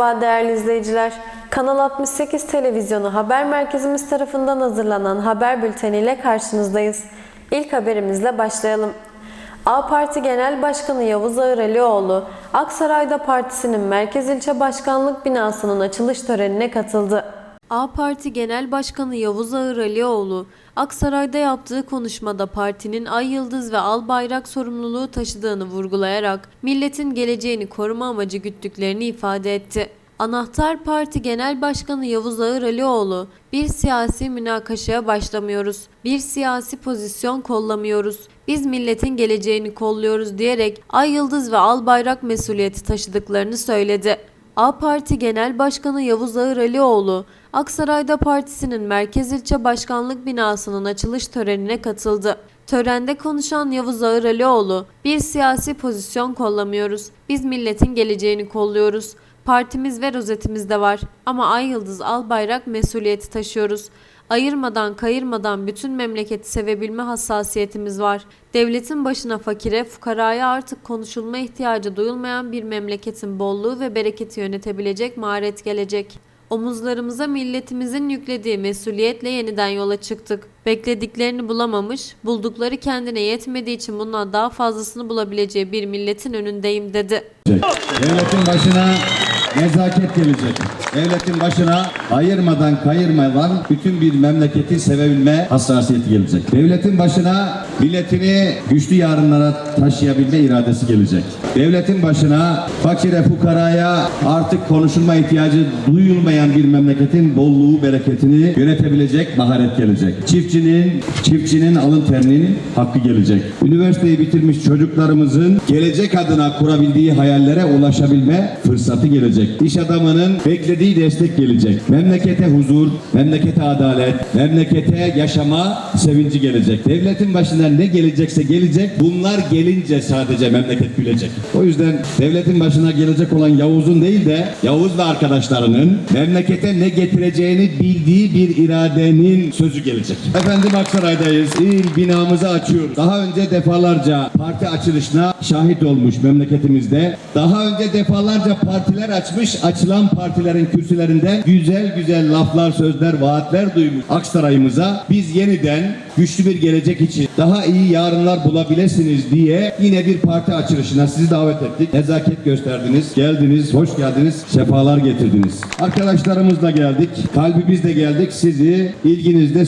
Merhaba değerli izleyiciler. Kanal 68 televizyonu haber merkezimiz tarafından hazırlanan haber bülteniyle karşınızdayız. İlk haberimizle başlayalım. A Parti Genel Başkanı Yavuz Ağıralioğlu, Aksaray'da partisinin Merkez İlçe Başkanlık binasının açılış törenine katıldı. A Parti Genel Başkanı Yavuz Ağıralioğlu, Aksaray'da yaptığı konuşmada partinin Ay Yıldız ve Al Bayrak sorumluluğu taşıdığını vurgulayarak milletin geleceğini koruma amacı güttüklerini ifade etti. Anahtar Parti Genel Başkanı Yavuz Ağıralioğlu, bir siyasi münakaşaya başlamıyoruz, bir siyasi pozisyon kollamıyoruz, biz milletin geleceğini kolluyoruz diyerek Ay Yıldız ve Al Bayrak mesuliyeti taşıdıklarını söyledi. A Parti Genel Başkanı Yavuz Ağıralioğlu, Aksaray'da partisinin Merkez İlçe Başkanlık binasının açılış törenine katıldı. Törende konuşan Yavuz Ağıralioğlu, bir siyasi pozisyon kollamıyoruz, biz milletin geleceğini kolluyoruz. Partimiz ve rozetimiz de var ama Ay Yıldız Al Bayrak mesuliyeti taşıyoruz. Ayırmadan kayırmadan bütün memleketi sevebilme hassasiyetimiz var. Devletin başına fakire, fukaraya artık konuşulma ihtiyacı duyulmayan bir memleketin bolluğu ve bereketi yönetebilecek maharet gelecek. Omuzlarımıza milletimizin yüklediği mesuliyetle yeniden yola çıktık. Beklediklerini bulamamış, buldukları kendine yetmediği için bundan daha fazlasını bulabileceği bir milletin önündeyim dedi. Devletin başına nezaket gelecek. Devletin başına ayırmadan kayırmadan bütün bir memleketi sevebilme hassasiyeti gelecek. Devletin başına milletini güçlü yarınlara taşıyabilme iradesi gelecek. Devletin başına fakire fukaraya artık konuşulma ihtiyacı duyulmayan bir memleketin bolluğu bereketini yönetebilecek maharet gelecek. Çiftçinin çiftçinin alın terinin hakkı gelecek. Üniversiteyi bitirmiş çocuklarımızın gelecek adına kurabildiği hayallere ulaşabilme fırsatı gelecek. İş adamının beklediği destek gelecek. Memlekete huzur, memlekete adalet, memlekete yaşama sevinci gelecek. Devletin başına ne gelecekse gelecek. Bunlar gelince sadece memleket gülecek. O yüzden devletin başına gelecek olan Yavuz'un değil de Yavuz ve arkadaşlarının memlekete ne getireceğini bildiği bir iradenin sözü gelecek. Efendim Aksaray'dayız. İl binamızı açıyoruz. Daha önce defalarca parti açılışına şahit olmuş memleketimizde. Daha önce defalarca partiler açmış. Açılan partilerin kürsülerinde güzel güzel laflar, sözler, vaatler duymuş Aksaray'ımıza. Biz yeniden güçlü bir gelecek için daha iyi yarınlar bulabilirsiniz diye yine bir parti açılışına sizi davet ettik. Nezaket gösterdiniz, geldiniz, hoş geldiniz, sefalar getirdiniz. Arkadaşlarımızla geldik, kalbimizle geldik. Sizi ilginizde,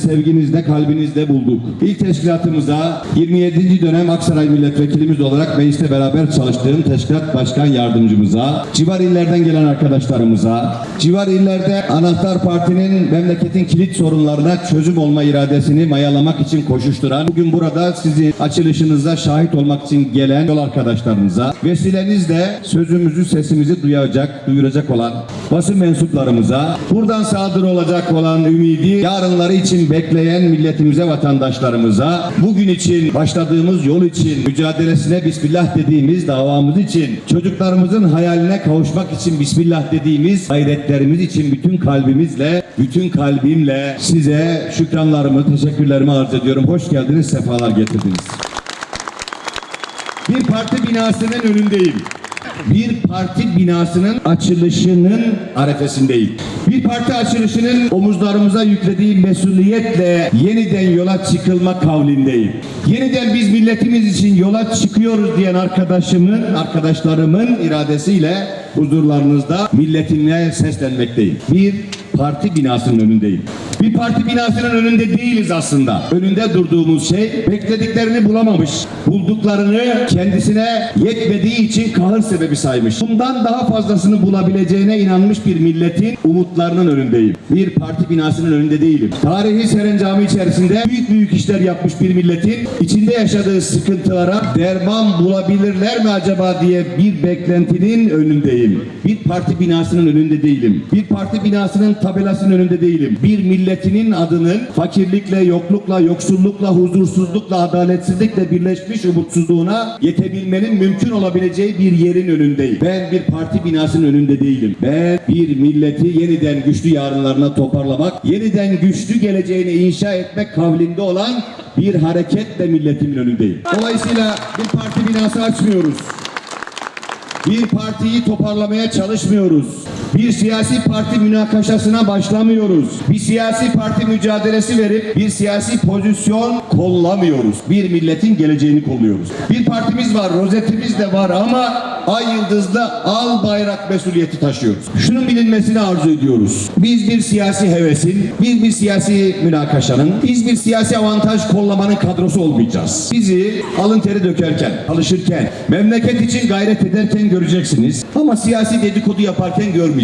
kalbinizde bulduk. İlk teşkilatımıza 27. dönem Aksaray milletvekilimiz olarak mecliste beraber çalıştığım teşkilat başkan yardımcımıza, civar illerden gelen arkadaşlarımıza, civar illerde anahtar partinin memleketin kilit sorunlarına çözüm olma iradesini mayalamak için koşuşturan, bugün burada sizin açılışınıza şahit olmak için gelen yol arkadaşlarınıza, vesilenizle sözümüzü, sesimizi duyacak, duyuracak olan basın mensuplarımıza, buradan sadır olacak olan ümidi, yarınları için bekleyen milletimize, vatandaşlarımıza, bugün için başladığımız yol için, mücadelesine Bismillah dediğimiz davamız için, çocuklarımızın hayaline kavuşmak için Bismillah dediğimiz gayretlerimiz için bütün kalbimizle, bütün kalbimle size şükranlarımı, teşekkürlerimi arz ediyorum. Hoş geldiniz, sefalar getirdiniz. Bir parti binasının önündeyim. Bir parti binasının açılışının arefesindeyim. Bir parti açılışının omuzlarımıza yüklediği mesuliyetle yeniden yola çıkılma kavlindeyim. Yeniden biz milletimiz için yola çıkıyoruz diyen arkadaşımın, arkadaşlarımın iradesiyle huzurlarınızda milletine seslenmekteyim. Bir parti binasının önündeyim. Bir parti binasının önünde değiliz aslında. Önünde durduğumuz şey beklediklerini bulamamış. Bulduklarını kendisine yetmediği için kahır sebebi saymış. Bundan daha fazlasını bulabileceğine inanmış bir milletin umutlarının önündeyim. Bir parti binasının önünde değilim. Tarihi serencamı içerisinde büyük büyük işler yapmış bir milletin içinde yaşadığı sıkıntılara derman bulabilirler mi acaba diye bir beklentinin önündeyim. Bir parti binasının önünde değilim. Bir parti binasının tabelasının önünde değilim. Bir milletinin adının fakirlikle, yoklukla, yoksullukla, huzursuzlukla, adaletsizlikle birleşmiş umutsuzluğuna yetebilmenin mümkün olabileceği bir yerin önündeyim. Ben bir parti binasının önünde değilim. Ben bir milleti yeniden güçlü yarınlarına toparlamak, yeniden güçlü geleceğini inşa etmek kavlinde olan bir hareketle milletimin önündeyim. Dolayısıyla bir parti binası açmıyoruz. Bir partiyi toparlamaya çalışmıyoruz. Bir siyasi parti münakaşasına başlamıyoruz. Bir siyasi parti mücadelesi verip bir siyasi pozisyon kollamıyoruz. Bir milletin geleceğini kolluyoruz. Bir partimiz var, rozetimiz de var ama ay yıldızlı al bayrak mesuliyeti taşıyoruz. Şunun bilinmesini arzu ediyoruz. Biz bir siyasi hevesin, biz bir siyasi münakaşanın, biz bir siyasi avantaj kollamanın kadrosu olmayacağız. Bizi alın teri dökerken, çalışırken, memleket için gayret ederken göreceksiniz. Ama siyasi dedikodu yaparken görmeyeceksiniz.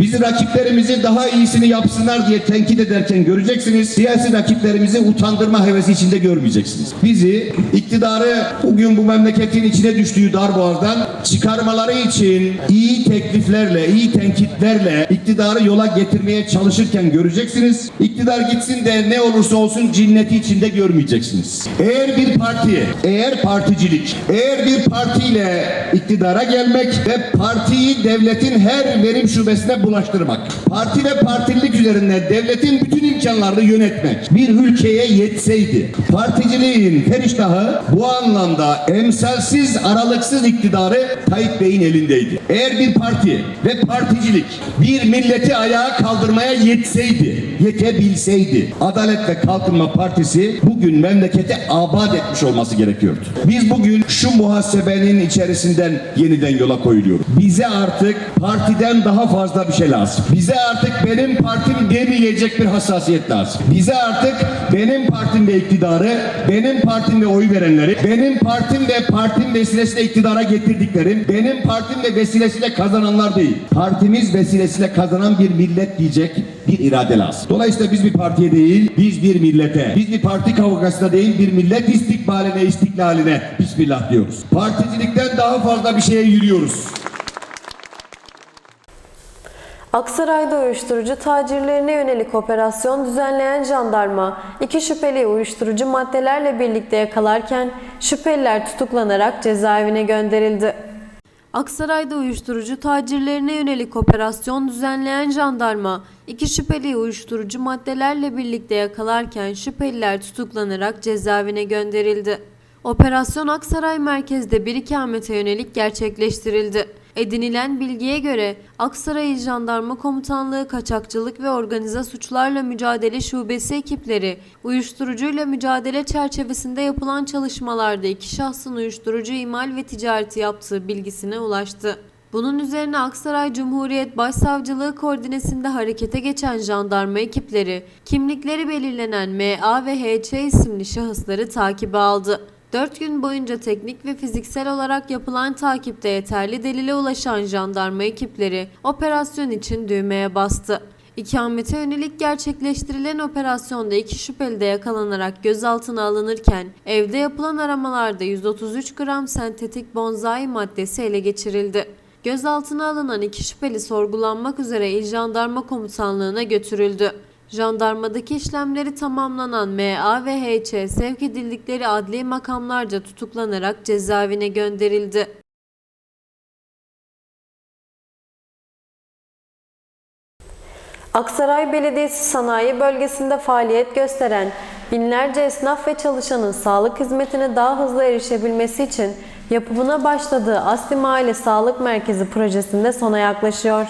Bizi rakiplerimizi daha iyisini yapsınlar diye tenkit ederken göreceksiniz. Siyasi rakiplerimizi utandırma hevesi içinde görmeyeceksiniz. Bizi iktidarı bugün bu memleketin içine düştüğü darboğazdan çıkarmaları için iyi tekliflerle, iyi tenkitlerle iktidarı yola getirmeye çalışırken göreceksiniz. İktidar gitsin de ne olursa olsun cinneti içinde görmeyeceksiniz. Eğer bir parti, eğer particilik, eğer bir partiyle iktidara gelmek ve partiyi devletin her verim şubesine bulaştırmak, parti ve partililik üzerinden devletin bütün imkanlarını yönetmek bir ülkeye yetseydi, particiliğin feriştahı bu anlamda emsalsiz, aralıksız iktidarı Tayyip Bey'in elindeydi. Eğer bir parti ve particilik bir milleti ayağa kaldırmaya yetseydi, yetebilseydi, Adalet ve Kalkınma Partisi bugün memlekete abad etmiş olması gerekiyordu. Biz bugün şu muhasebenin içerisinden yeniden yola koyuluyoruz. Bize artık partiden daha fazla bir şey lazım. Bize artık benim partim demeyecek bir hassasiyet lazım. Bize artık benim partim ve iktidarı, benim partim ve oy verenleri, benim partim ve partim vesilesiyle iktidara getirdiklerim, benim partim ve vesilesiyle kazananlar değil. Partimiz vesilesiyle kazanan bir millet diyecek bir irade lazım. Dolayısıyla biz bir partiye değil, biz bir millete, biz bir parti kavgasına değil, bir millet istikbaline, istiklaline bismillah diyoruz. Particilikten daha fazla bir şeye yürüyoruz. Aksaray'da uyuşturucu tacirlerine yönelik operasyon düzenleyen jandarma, iki şüpheli uyuşturucu maddelerle birlikte yakalarken şüpheliler tutuklanarak cezaevine gönderildi. Aksaray'da uyuşturucu tacirlerine yönelik operasyon düzenleyen jandarma, iki şüpheli uyuşturucu maddelerle birlikte yakalarken şüpheliler tutuklanarak cezaevine gönderildi. Operasyon Aksaray merkezde bir ikamete yönelik gerçekleştirildi. Edinilen bilgiye göre Aksaray Jandarma Komutanlığı Kaçakçılık ve Organize Suçlarla Mücadele Şubesi ekipleri uyuşturucuyla mücadele çerçevesinde yapılan çalışmalarda iki şahsın uyuşturucu imal ve ticareti yaptığı bilgisine ulaştı. Bunun üzerine Aksaray Cumhuriyet Başsavcılığı koordinesinde harekete geçen jandarma ekipleri kimlikleri belirlenen MA ve HC isimli şahısları takibe aldı. 4 gün boyunca teknik ve fiziksel olarak yapılan takipte yeterli delile ulaşan jandarma ekipleri operasyon için düğmeye bastı. İkamete yönelik gerçekleştirilen operasyonda iki şüpheli de yakalanarak gözaltına alınırken evde yapılan aramalarda 133 gram sentetik bonzai maddesi ele geçirildi. Gözaltına alınan iki şüpheli sorgulanmak üzere İl Jandarma Komutanlığı'na götürüldü. Jandarmadaki işlemleri tamamlanan MA ve HC sevk edildikleri adli makamlarca tutuklanarak cezaevine gönderildi. Aksaray Belediyesi Sanayi Bölgesi'nde faaliyet gösteren binlerce esnaf ve çalışanın sağlık hizmetine daha hızlı erişebilmesi için yapımına başladığı Asli Mahalle Sağlık Merkezi projesinde sona yaklaşıyor.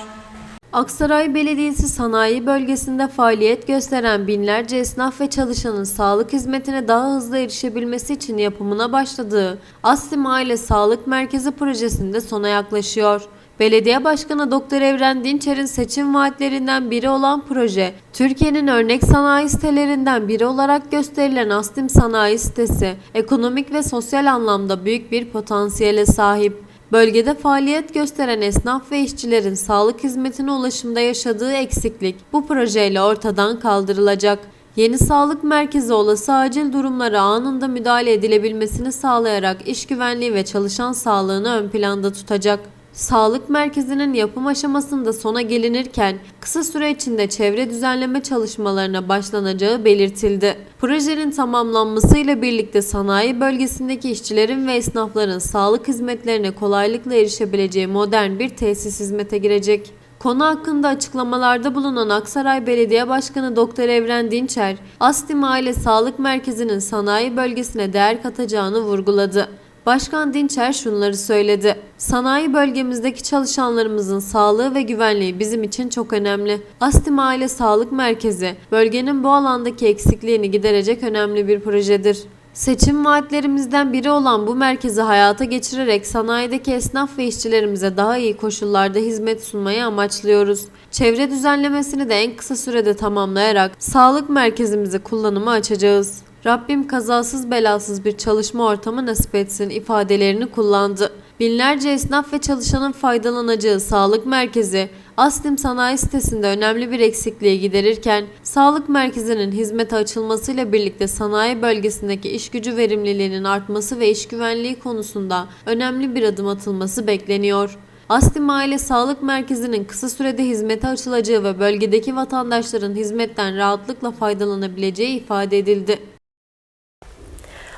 Aksaray Belediyesi Sanayi Bölgesi'nde faaliyet gösteren binlerce esnaf ve çalışanın sağlık hizmetine daha hızlı erişebilmesi için yapımına başladığı Asli Mahalle Sağlık Merkezi projesinde sona yaklaşıyor. Belediye Başkanı Doktor Evren Dinçer'in seçim vaatlerinden biri olan proje, Türkiye'nin örnek sanayi sitelerinden biri olarak gösterilen Aslim Sanayi Sitesi, ekonomik ve sosyal anlamda büyük bir potansiyele sahip. Bölgede faaliyet gösteren esnaf ve işçilerin sağlık hizmetine ulaşımda yaşadığı eksiklik bu projeyle ortadan kaldırılacak. Yeni sağlık merkezi olası acil durumlara anında müdahale edilebilmesini sağlayarak iş güvenliği ve çalışan sağlığını ön planda tutacak. Sağlık merkezinin yapım aşamasında sona gelinirken kısa süre içinde çevre düzenleme çalışmalarına başlanacağı belirtildi. Projenin tamamlanmasıyla birlikte sanayi bölgesindeki işçilerin ve esnafların sağlık hizmetlerine kolaylıkla erişebileceği modern bir tesis hizmete girecek. Konu hakkında açıklamalarda bulunan Aksaray Belediye Başkanı Doktor Evren Dinçer, Astim Aile Sağlık Merkezi'nin sanayi bölgesine değer katacağını vurguladı. Başkan Dinçer şunları söyledi. Sanayi bölgemizdeki çalışanlarımızın sağlığı ve güvenliği bizim için çok önemli. Astim Aile Sağlık Merkezi, bölgenin bu alandaki eksikliğini giderecek önemli bir projedir. Seçim vaatlerimizden biri olan bu merkezi hayata geçirerek sanayideki esnaf ve işçilerimize daha iyi koşullarda hizmet sunmayı amaçlıyoruz. Çevre düzenlemesini de en kısa sürede tamamlayarak sağlık merkezimizi kullanıma açacağız. Rabbim kazasız belasız bir çalışma ortamı nasip etsin ifadelerini kullandı. Binlerce esnaf ve çalışanın faydalanacağı sağlık merkezi Aslim Sanayi sitesinde önemli bir eksikliği giderirken sağlık merkezinin hizmete açılmasıyla birlikte sanayi bölgesindeki iş gücü verimliliğinin artması ve iş güvenliği konusunda önemli bir adım atılması bekleniyor. Aslim Aile Sağlık Merkezi'nin kısa sürede hizmete açılacağı ve bölgedeki vatandaşların hizmetten rahatlıkla faydalanabileceği ifade edildi.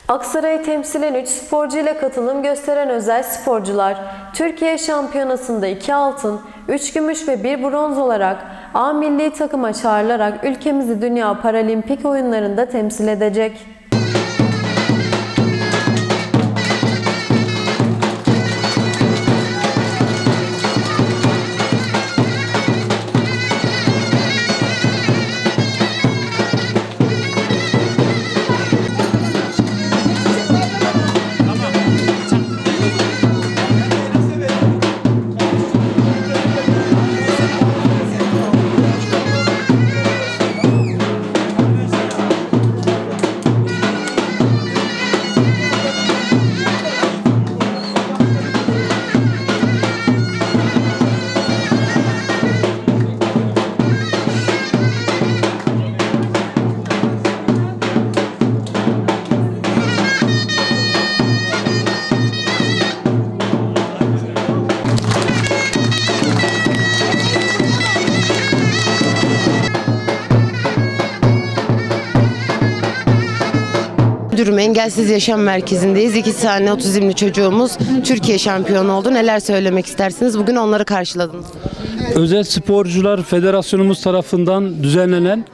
Aksaray'ı temsilen 3 sporcu ile katılım gösteren özel sporcular, Türkiye Şampiyonası'nda 2 altın, 3 gümüş ve 1 bronz olarak A milli takıma çağrılarak ülkemizi Dünya Paralimpik oyunlarında temsil edecek. Müdürüm Engelsiz Yaşam Merkezi'ndeyiz. İki tane otizmli çocuğumuz Türkiye şampiyonu oldu. Neler söylemek istersiniz? Bugün onları karşıladınız. Özel Sporcular Federasyonumuz tarafından düzenlenen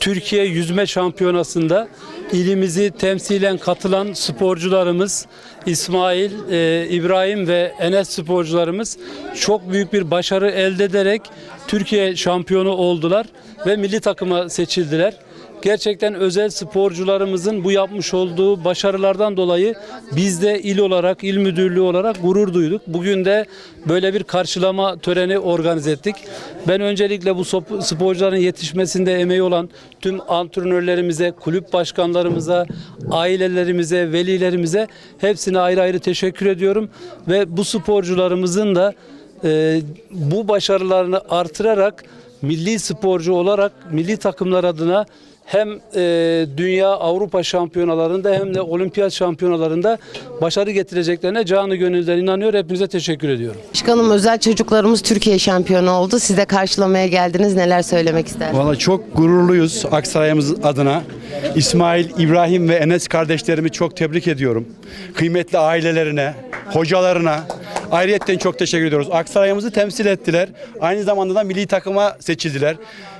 Türkiye Yüzme Şampiyonası'nda ilimizi temsilen katılan sporcularımız İsmail, e, İbrahim ve Enes sporcularımız çok büyük bir başarı elde ederek Türkiye şampiyonu oldular ve milli takıma seçildiler. Gerçekten özel sporcularımızın bu yapmış olduğu başarılardan dolayı biz de il olarak, il müdürlüğü olarak gurur duyduk. Bugün de böyle bir karşılama töreni organize ettik. Ben öncelikle bu sporcuların yetişmesinde emeği olan tüm antrenörlerimize, kulüp başkanlarımıza, ailelerimize, velilerimize hepsine ayrı ayrı teşekkür ediyorum. Ve bu sporcularımızın da e, bu başarılarını artırarak milli sporcu olarak milli takımlar adına hem e, dünya Avrupa şampiyonalarında hem de olimpiyat şampiyonalarında başarı getireceklerine canı gönülden inanıyor. Hepinize teşekkür ediyorum. Başkanım özel çocuklarımız Türkiye şampiyonu oldu. Siz de karşılamaya geldiniz. Neler söylemek istersiniz? Valla çok gururluyuz Aksaray'ımız adına. İsmail, İbrahim ve Enes kardeşlerimi çok tebrik ediyorum. Kıymetli ailelerine, hocalarına ayrıyetten çok teşekkür ediyoruz. Aksaray'ımızı temsil ettiler. Aynı zamanda da milli takıma seçildiler.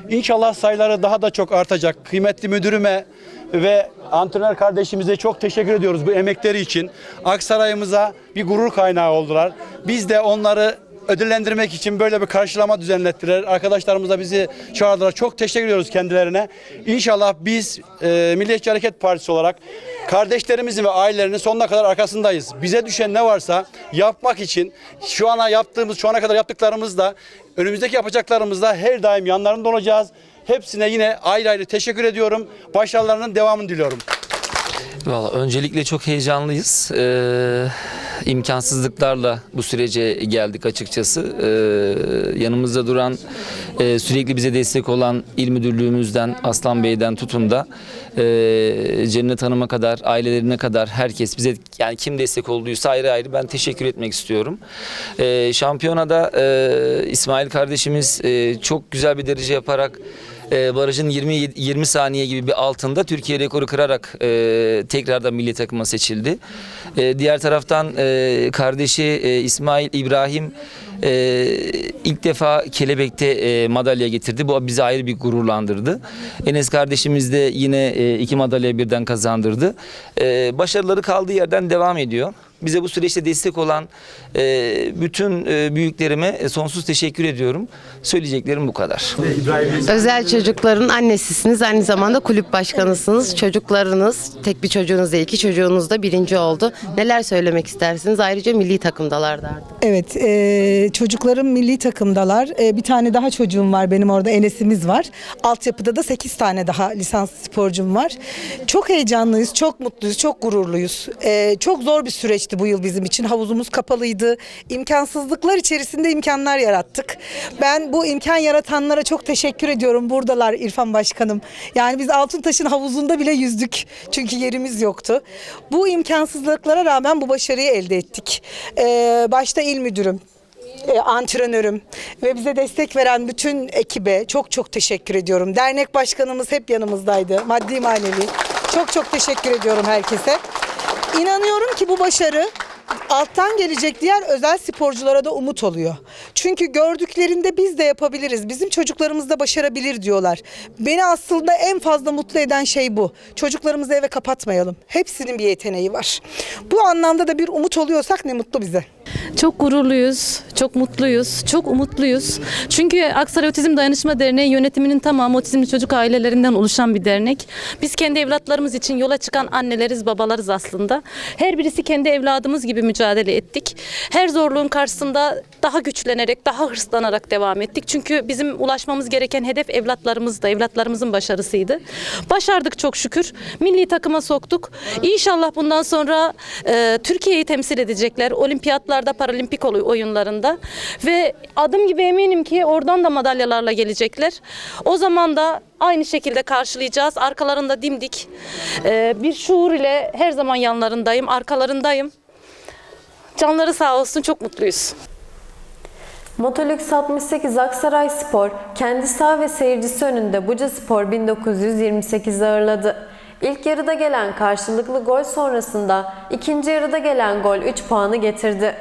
İnşallah sayıları daha da çok artacak. Kıymetli müdürüme ve antrenör kardeşimize çok teşekkür ediyoruz bu emekleri için. Aksaray'ımıza bir gurur kaynağı oldular. Biz de onları ödüllendirmek için böyle bir karşılama düzenlettiler. Arkadaşlarımız da bizi çağırdılar. Çok teşekkür ediyoruz kendilerine. İnşallah biz e, Milliyetçi Hareket Partisi olarak kardeşlerimizin ve ailelerinin sonuna kadar arkasındayız. Bize düşen ne varsa yapmak için şu ana yaptığımız, şu ana kadar yaptıklarımızda önümüzdeki yapacaklarımızda her daim yanlarında olacağız. Hepsine yine ayrı ayrı teşekkür ediyorum. Başarılarının devamını diliyorum. Valla öncelikle çok heyecanlıyız. Ee, imkansızlıklarla bu sürece geldik açıkçası. Ee, yanımızda duran, e, sürekli bize destek olan il müdürlüğümüzden, Aslan Bey'den tutun da e, Cennet Hanım'a kadar, ailelerine kadar herkes bize yani kim destek olduysa ayrı ayrı ben teşekkür etmek istiyorum. Ee, şampiyonada e, İsmail kardeşimiz e, çok güzel bir derece yaparak e, barajın 20 20 saniye gibi bir altında Türkiye rekoru kırarak e, tekrardan milli takıma seçildi. E, diğer taraftan e, kardeşi e, İsmail İbrahim e, ilk defa kelebekte e, madalya getirdi. Bu bizi ayrı bir gururlandırdı. Enes kardeşimiz de yine e, iki madalya birden kazandırdı. E, başarıları kaldığı yerden devam ediyor. Bize bu süreçte destek olan e, bütün e, büyüklerime e, sonsuz teşekkür ediyorum. Söyleyeceklerim bu kadar. Özel çocukların annesisiniz. Aynı zamanda kulüp başkanısınız. Çocuklarınız, tek bir çocuğunuz değil, iki çocuğunuz da birinci oldu. Neler söylemek istersiniz? Ayrıca milli takımdalardı artık. Evet, e, çocuklarım milli takımdalar. E, bir tane daha çocuğum var benim orada Enes'imiz var. Altyapıda da 8 tane daha lisans sporcum var. Çok heyecanlıyız, çok mutluyuz, çok gururluyuz. E, çok zor bir süreçti bu yıl bizim için. Havuzumuz kapalıydı. İmkansızlıklar içerisinde imkanlar yarattık. Ben bu imkan yaratanlara çok teşekkür ediyorum. Buradalar İrfan Başkanım. Yani biz Altıntaş'ın havuzunda bile yüzdük. Çünkü yerimiz yoktu. Bu imkansızlıklara rağmen bu başarıyı elde ettik. E, başta il müdürüm, e, antrenörüm ve bize destek veren bütün ekibe çok çok teşekkür ediyorum. Dernek başkanımız hep yanımızdaydı. Maddi manevi. Çok çok teşekkür ediyorum herkese. İnanıyorum ki bu başarı alttan gelecek diğer özel sporculara da umut oluyor. Çünkü gördüklerinde biz de yapabiliriz. Bizim çocuklarımız da başarabilir diyorlar. Beni aslında en fazla mutlu eden şey bu. Çocuklarımızı eve kapatmayalım. Hepsinin bir yeteneği var. Bu anlamda da bir umut oluyorsak ne mutlu bize. Çok gururluyuz, çok mutluyuz, çok umutluyuz. Çünkü Aksaray Otizm Dayanışma Derneği yönetiminin tamamı otizmli çocuk ailelerinden oluşan bir dernek. Biz kendi evlatlarımız için yola çıkan anneleriz, babalarız aslında. Her birisi kendi evladımız gibi mücadele ettik. Her zorluğun karşısında daha güçlenerek, daha hırslanarak devam ettik. Çünkü bizim ulaşmamız gereken hedef evlatlarımızdı, evlatlarımızın başarısıydı. Başardık çok şükür. Milli takıma soktuk. İnşallah bundan sonra e, Türkiye'yi temsil edecekler. Olimpiyatlarda, paralimpik oy- oyunlarında. Ve adım gibi eminim ki oradan da madalyalarla gelecekler. O zaman da aynı şekilde karşılayacağız. Arkalarında dimdik. E, bir şuur ile her zaman yanlarındayım, arkalarındayım. Canları sağ olsun çok mutluyuz. Motolux 68 Aksaray Spor kendi saha ve seyircisi önünde Buca Spor 1928'i ağırladı. İlk yarıda gelen karşılıklı gol sonrasında ikinci yarıda gelen gol 3 puanı getirdi.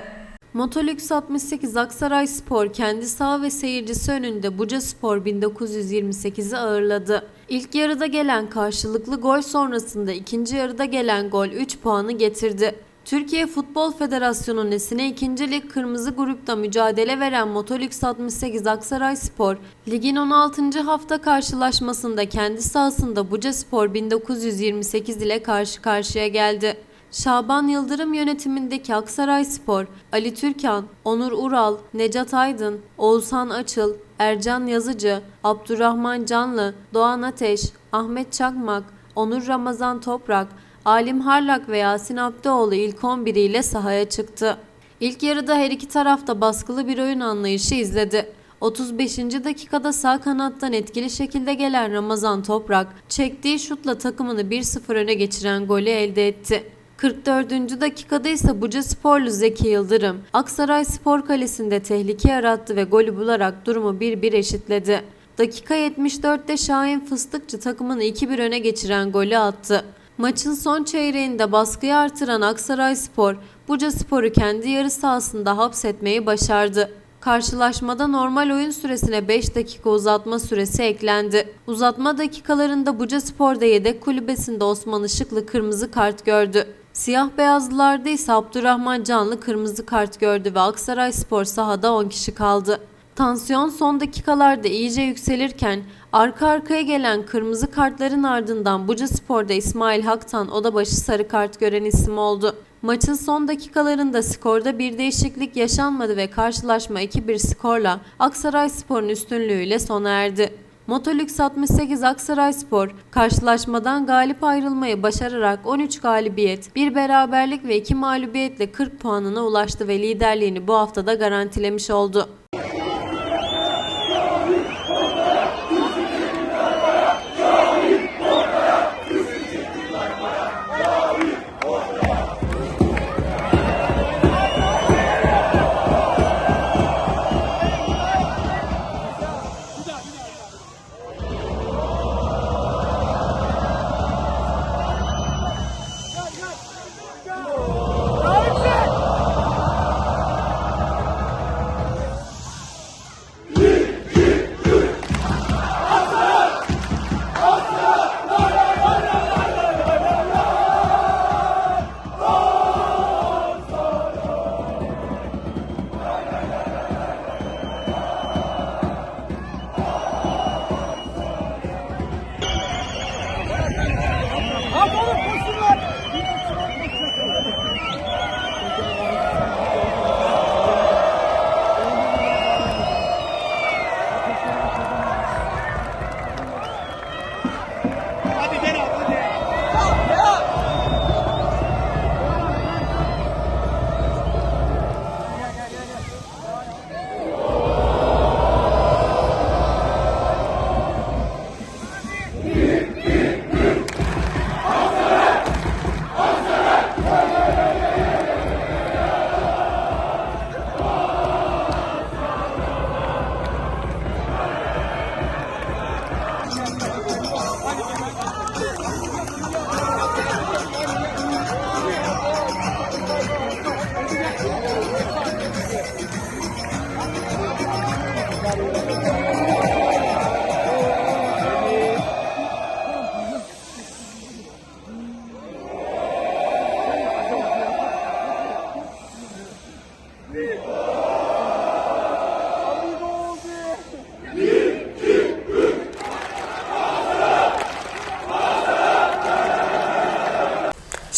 Motolux 68 Aksaray Spor kendi saha ve seyircisi önünde Buca Spor 1928'i ağırladı. İlk yarıda gelen karşılıklı gol sonrasında ikinci yarıda gelen gol 3 puanı getirdi. Türkiye Futbol Federasyonu Nesine 2. Lig Kırmızı Grup'ta mücadele veren Motolux 68 Aksaray Spor, ligin 16. hafta karşılaşmasında kendi sahasında Buca Spor 1928 ile karşı karşıya geldi. Şaban Yıldırım yönetimindeki Aksaray Spor, Ali Türkan, Onur Ural, Necat Aydın, Oğuzhan Açıl, Ercan Yazıcı, Abdurrahman Canlı, Doğan Ateş, Ahmet Çakmak, Onur Ramazan Toprak, Alim Harlak ve Yasin Abdioğlu ilk 11 ile sahaya çıktı. İlk yarıda her iki tarafta baskılı bir oyun anlayışı izledi. 35. dakikada sağ kanattan etkili şekilde gelen Ramazan Toprak, çektiği şutla takımını 1-0 öne geçiren golü elde etti. 44. dakikada ise Buca Sporlu Zeki Yıldırım, Aksaray Spor Kalesi'nde tehlike yarattı ve golü bularak durumu 1-1 eşitledi. Dakika 74'te Şahin Fıstıkçı takımını 2-1 öne geçiren golü attı. Maçın son çeyreğinde baskıyı artıran Aksaray Spor, Buca Spor'u kendi yarı sahasında hapsetmeyi başardı. Karşılaşmada normal oyun süresine 5 dakika uzatma süresi eklendi. Uzatma dakikalarında Buca Spor'da yedek kulübesinde Osman Işıklı kırmızı kart gördü. Siyah beyazlılarda ise Abdurrahman Canlı kırmızı kart gördü ve Aksaray Spor sahada 10 kişi kaldı. Tansiyon son dakikalarda iyice yükselirken arka arkaya gelen kırmızı kartların ardından Buca Spor'da İsmail Haktan odabaşı sarı kart gören isim oldu. Maçın son dakikalarında skorda bir değişiklik yaşanmadı ve karşılaşma 2-1 skorla Aksaray Spor'un üstünlüğüyle sona erdi. Motolux 68 Aksaray Spor karşılaşmadan galip ayrılmayı başararak 13 galibiyet, 1 beraberlik ve 2 mağlubiyetle 40 puanına ulaştı ve liderliğini bu haftada garantilemiş oldu.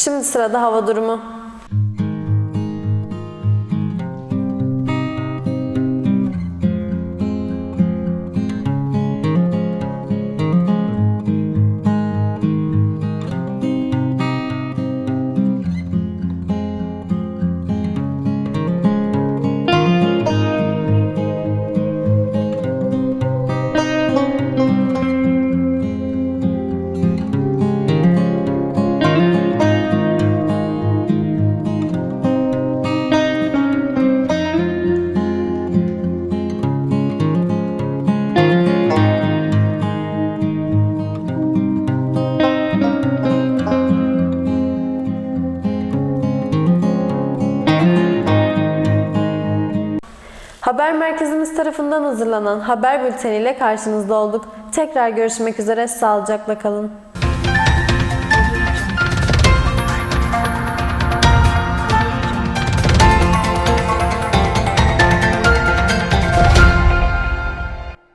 Şimdi sırada hava durumu. Tarafından hazırlanan haber bülteniyle karşınızda olduk. Tekrar görüşmek üzere, sağlıcakla kalın.